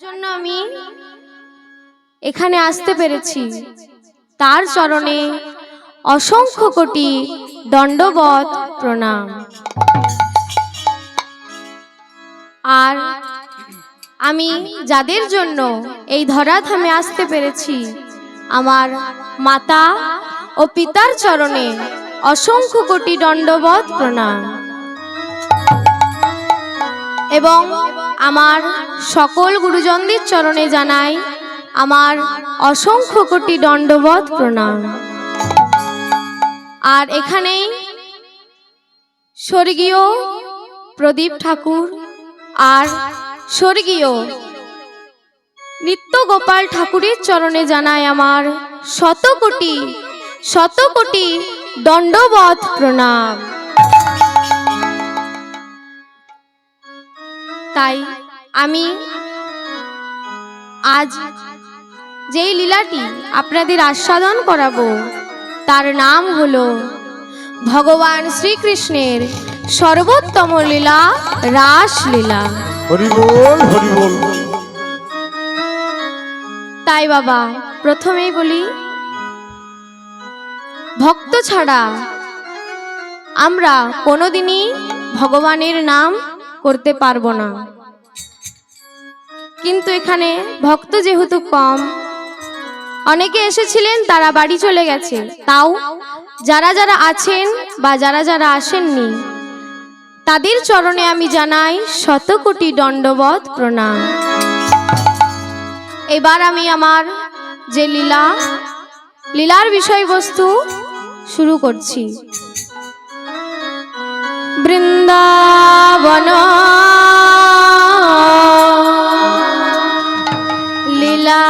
জন্য আমি এখানে আসতে পেরেছি। তার চরণে অসংখ্য কোটি দণ্ডবত প্রণাম। আর আমি যাদের জন্য এই ধরাধামে আসতে পেরেছি, আমার মাতা ও পিতার চরণে অসংখ্য কোটি দণ্ডবত প্রণাম। এবং আমার সকল গুরুজনদের চরণে জানাই আমার অসংখ্য কোটি দণ্ডবধ প্রণাম। আর এখানেই স্বর্গীয় প্রদীপ ঠাকুর আর স্বর্গীয় নিত্য গোপাল ঠাকুরের চরণে জানায় আমার শত কোটি শত কোটি দণ্ডবত প্রণাম। তাই আমি আজ যেই লীলাটি আপনাদের আস্বাদন করাবো তার নাম হলো ভগবান শ্রীকৃষ্ণের সর্বোত্তম লীলা রাস লীলা হরি বল হরি বল। তাই বাবা প্রথমেই বলি ভক্ত ছাড়া আমরা কোনোদিনই ভগবানের নাম করতে পারব না। কিন্তু এখানে ভক্ত যেহেতু কম, অনেকে এসেছিলেন, তারা বাড়ি চলে গেছে। তাও যারা যারা আছেন বা যারা যারা আসেননি, তাদের চরণে আমি জানাই শত কোটি দণ্ডবত প্রণাম। এবার আমি আমার যে লীলা, লীলার বিষয়বস্তু শুরু করছি। বৃন্দাবন। লীলা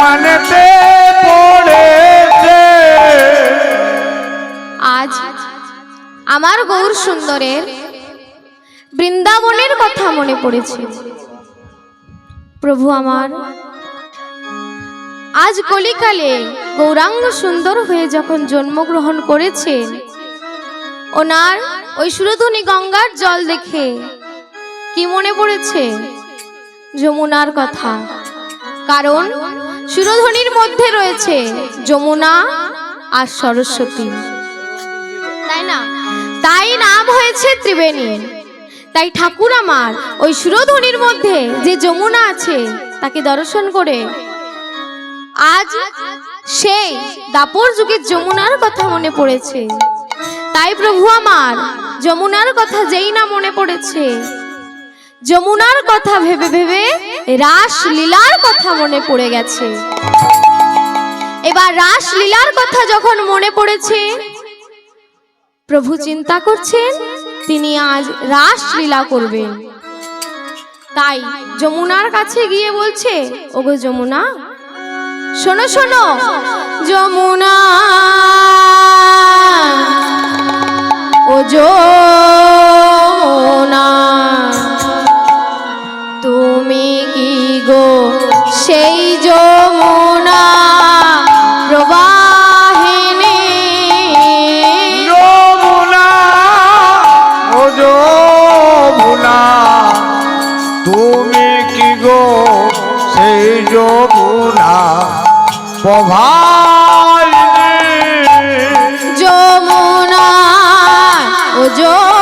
মানেতে পড়েছে। আজ আমার গৌর সুন্দরের বৃন্দাবনের কথা মনে পড়েছে। প্রভু আমার আজ কলিকালে গৌরাঙ্গ সুন্দর হয়ে যখন জন্মগ্রহণ করেছেন ওনার ওই সুরধনী গঙ্গার জল দেখে কি মনে পড়েছে? যমুনার কথা। কারণ সুরধনীর মধ্যে রয়েছে যমুনা আর সরস্বতী। তাই না? তাই নাম হয়েছে ত্রিবেণী। তাই ঠাকুর আমার ওই সুরধনির মধ্যে যে যমুনা আছে তাকে দর্শন করে আজ সেই দাপর যুগের যমুনার কথা মনে পড়েছে। তাই প্রভু আমার যমুনার কথা যেই না মনে পড়েছে যমুনার কথা ভেবে ভেবে রাস লীলার কথা মনে পড়ে গেছে। এবার রাস লীলার কথা যখন মনে পড়েছে, প্রভু চিন্তা করছেন তিনি আজ রাস লীলা করবেন। তাই যমুনার কাছে গিয়ে বলছে, ওগো যমুনা, শোনো শোনো, যমুনা ও যমুনা গো সেই যমুনা প্রবাহিনী যমুনা ও যমুনা তুমি কি গো সেই যমুনা প্রভাইনি যমুনা ও যমুনা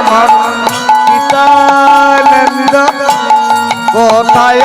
আমার পিতানন্দ কোথায়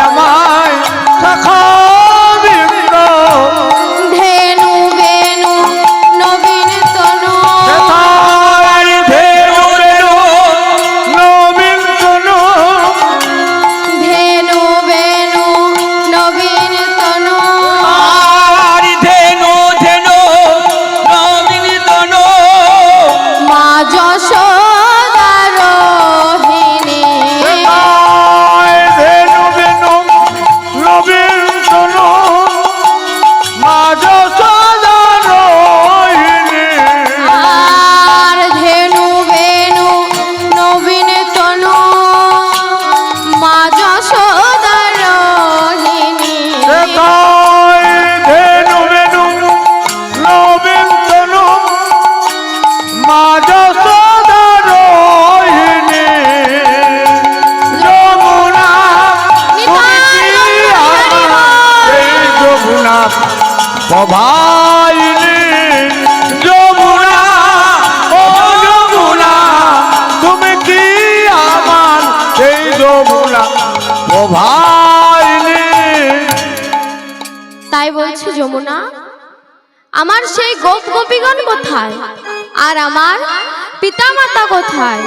কোথায়? আর আমার পিতামাতা কোথায়?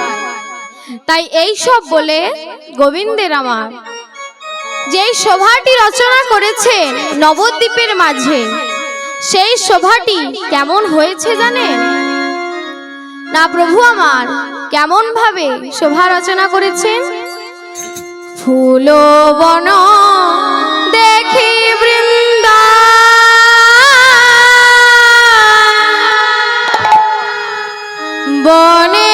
তাই এই সব বলে গোবিন্দের আমার। যেই শোভাটি রচনা করেছেন নবদ্বীপের মাঝে, সেই শোভাটি কেমন হয়েছে জানেন? না প্রভু আমার কেমন ভাবে শোভা রচনা করেছেন? ফুল বন দেখি বৃন্দা বনের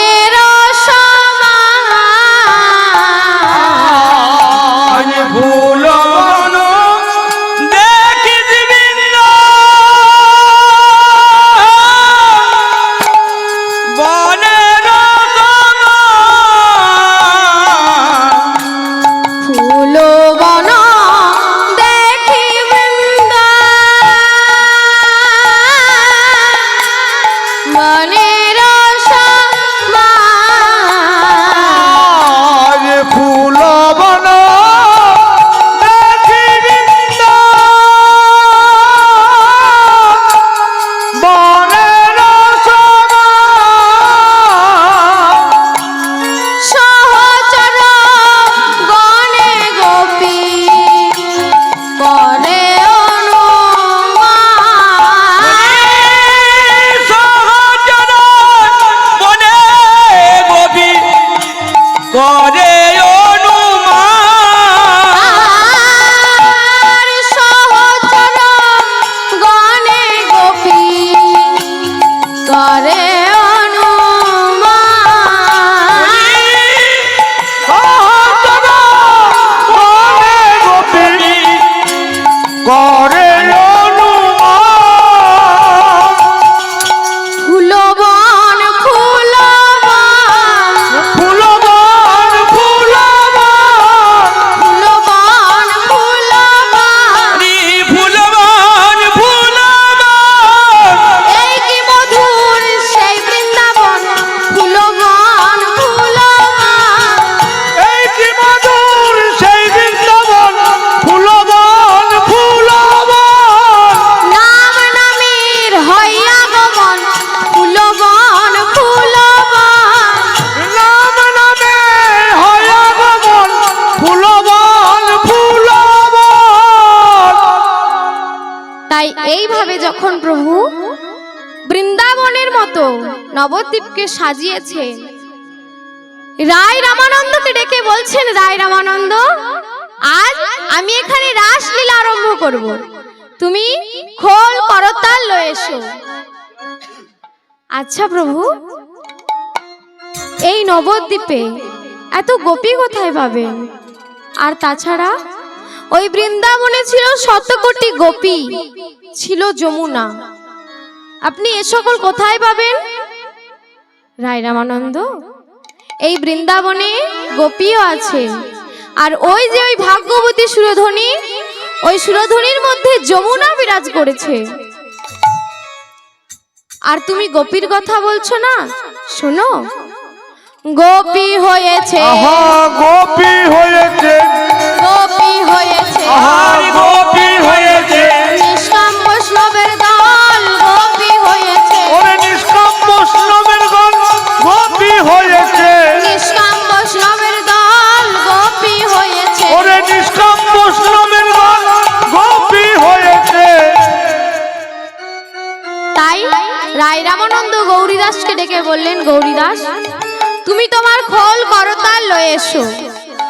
এইভাবে যখন প্রভু বৃন্দাবনের মতো নবদ্বীপকে সাজিয়েছে, রায় রামানন্দকে ডেকে বলছেন, রায় রামানন্দ, আজ আমি এখানে রাসলীলা আরম্ভ করব। তুমি খোল করতাল লয়ে এসো। আচ্ছা প্রভু, এই নবদ্বীপে এত গোপী কোথায় পাবেন। আর তাছাড়া ওই বৃন্দাবনে ছিল শত কোটি গোপী, ছিল যমুনা। আপনি এ সকল কোথায় পাবেন? রায় রামানন্দ, এই বৃন্দাবনে গোপীও আছে। আর ওই যে ওই ভাগ্যবতী সুরধ্বনি ওই সুরধ্বনির মধ্যে যমুনা বিরাজ করেছে। আর তুমি গোপীর কথা বলছো না? শোনো। গোপী হয়েছে। গোপী হয়েছে। গোপী হয়েছে। গোপী হয়েছে। নিষ্কাম বৈষ্ণবের দল গোপী হয়েছে। ওরে নিষ্কাম বৈষ্ণবের গণ গোপী হয়েছে। নিষ্কাম বৈষ্ণবের দল গোপী হয়েছে। ওরে নিষ্কাম বৈষ্ণবের গণ গোপী হয়েছে। তাই রায় রামানন্দ গৌরীদাসকে ডেকে বললেন গৌরীদাস তুমি তোমার খোল করতাল লয়ে এসো।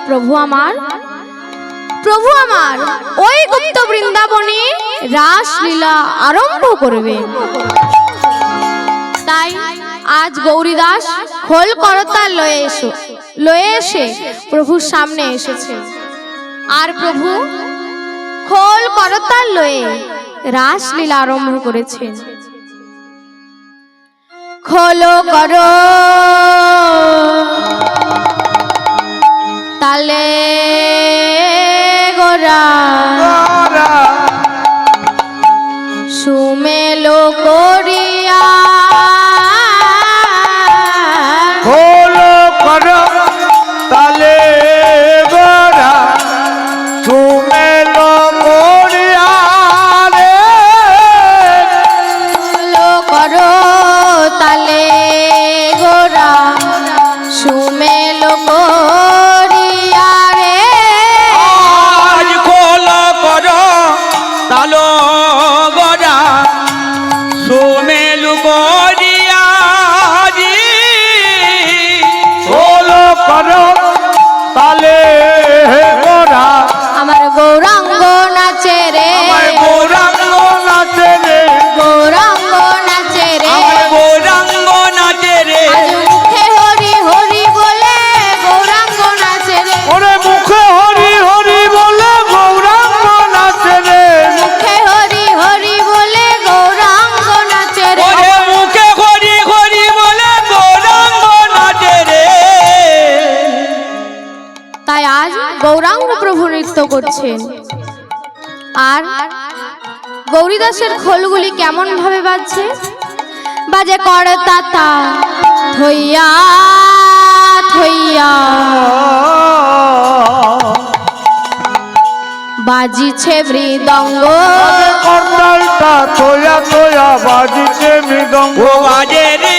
প্রভু আমার প্রভু আমার, ওই গুপ্ত বৃন্দাবনে রাসলীলা আরম্ভ করবে। তাই আজ গৌরীদাস খোল করতাল লয়ে এসো, লয়ে এসে প্রভুর সামনে এসেছে। আর প্রভু খোল করতাল লয়ে রাসলীলা আরম্ভ করেছেন খোলো করো। তালে গোরা করছেন। আর গৌরীদাসের খোলগুলি কেমন ভাবে বাজছে? বাজে করে তাতা থইয়া থইয়া বাজিছে মৃদঙ্গ। কর্তালটা তোয়া তোয়া বাজিছে মৃদঙ্গ। ও বাজে রে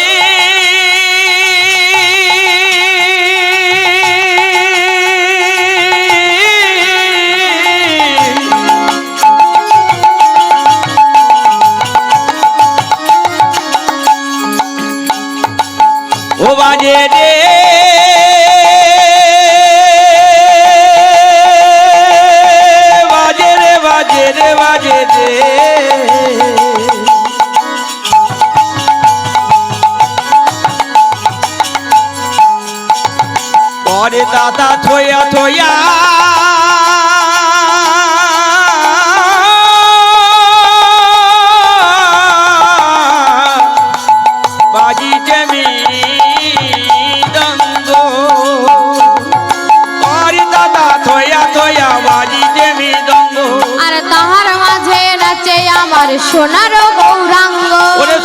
মাঝে নাচে আমার সোনার গৌরাঙ্গ।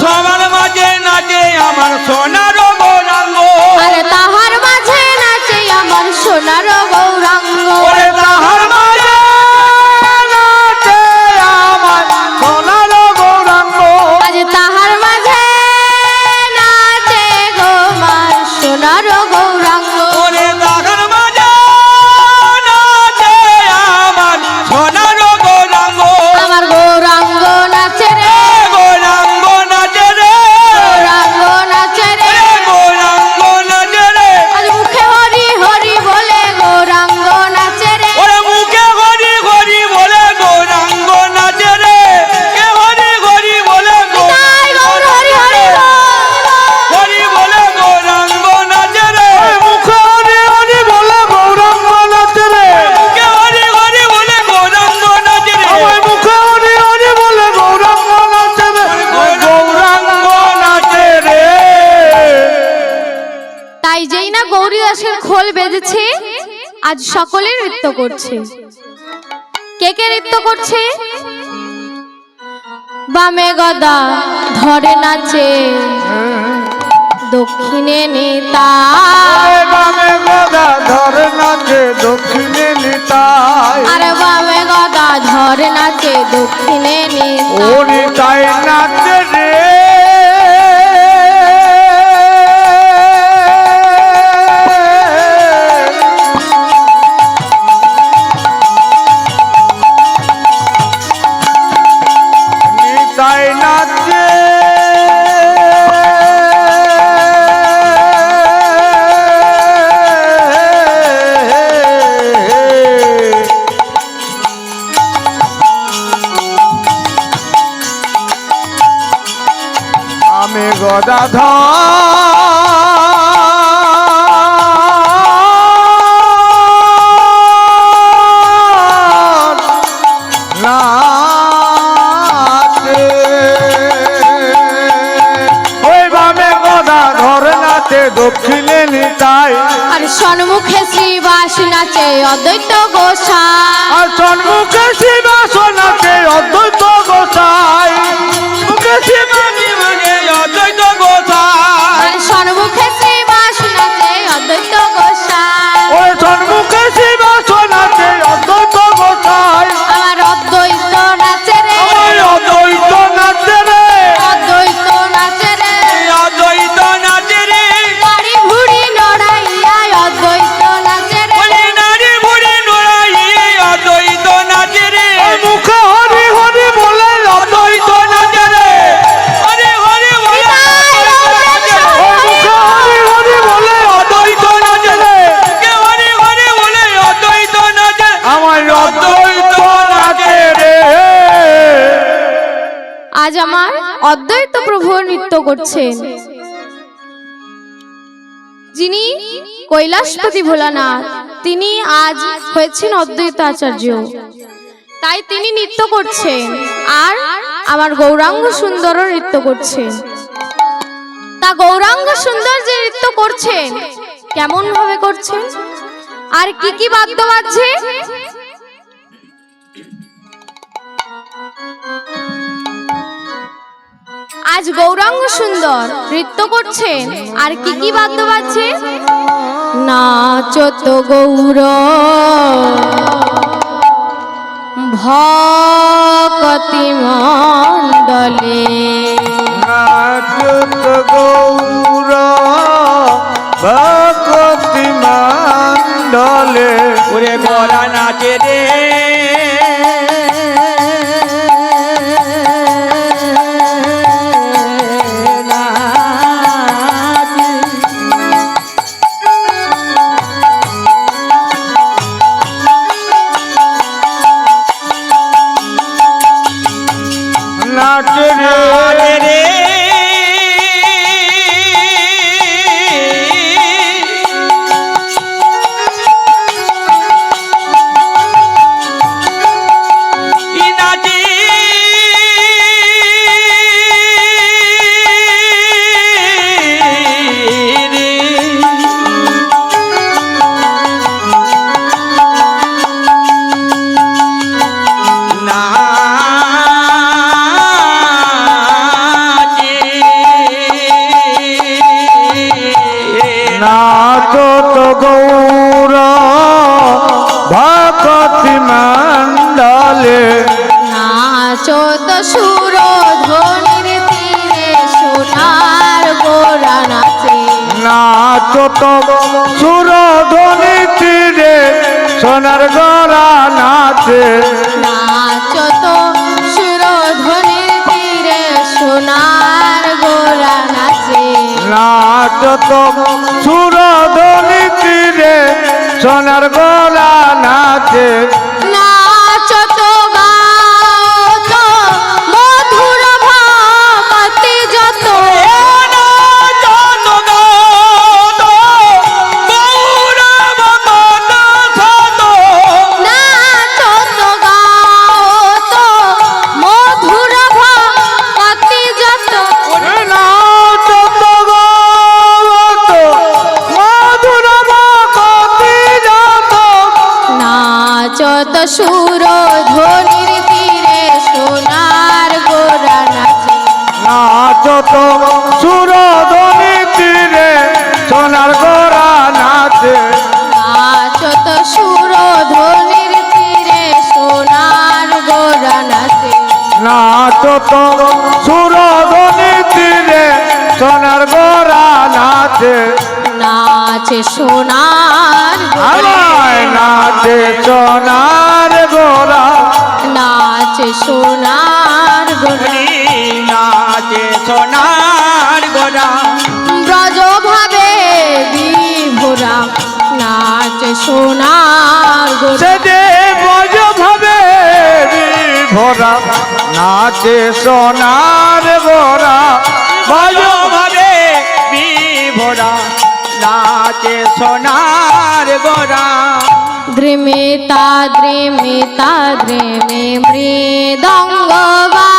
সবার মাঝে নাচে আমার সোনার গৌরাঙ্গ। আর সোনার গৌরাঙ্গ। বেজেছে আজ সকলে নৃত্য করছে। কে কে নৃত্য করছে? বামে গদা ধরে নাচে দক্ষিণে নেতা। আরে বামে গদা ধরে নাচে দক্ষিণে নিতাই আর বামে গদা ধরে নাচে দক্ষিণে নেতা। ও নাচে রে। সন্মুখে শ্রীবাস নাচে অদ্বৈত আর সন্মুখে শিবাস নাচে অদ্বৈত করছেন। যিনি কৈলাসপতি ভোলানাথ, তিনি আজ হয়েছেন অদ্বৈত আচার্য তাই তিনি নৃত্য করছেন আর আমার গৌরাঙ্গ সুন্দরও নৃত্য করছেন। তা গৌরাঙ্গ সুন্দর যে নৃত্য করছেন কেমন ভাবে করছেন? আর কি কি বাদ্য বাজছে আজ গৌরাঙ্গ সুন্দর নৃত্য করছেন। আর কি কি বাদ্য বাজছে? নাচত গৌর ভকতি মণ্ডলে। নাচত গৌর ভকতি মণ্ডলে। ওরে বলা নাচে রে। নাচত সুরধ্বনি তীরে সোনার গড়া নাচে। নাচত সুর ধ্বনির তীরে সোনার গোরা নাচে। নাচত সুরধ্বনি তীরে সোনার গড়া নাচে। নাচত সুরধ্বনি তীরে সোনার গোড়া নাচে। নাচে সোনার গোরা নাচে সোনার গোড়া। নাচে সোনার গোরা নাচে সোনার গোরা ব্রজ ভাবে বিভোরা। নাচে সোনার গোরা ভরা নাচে সোনার ভরা ভজরে বিভরা নাচে সোনার ভরা। দ্রিমিতা দ্রিমিতা দ্রিমি মৃদঙ্গ বা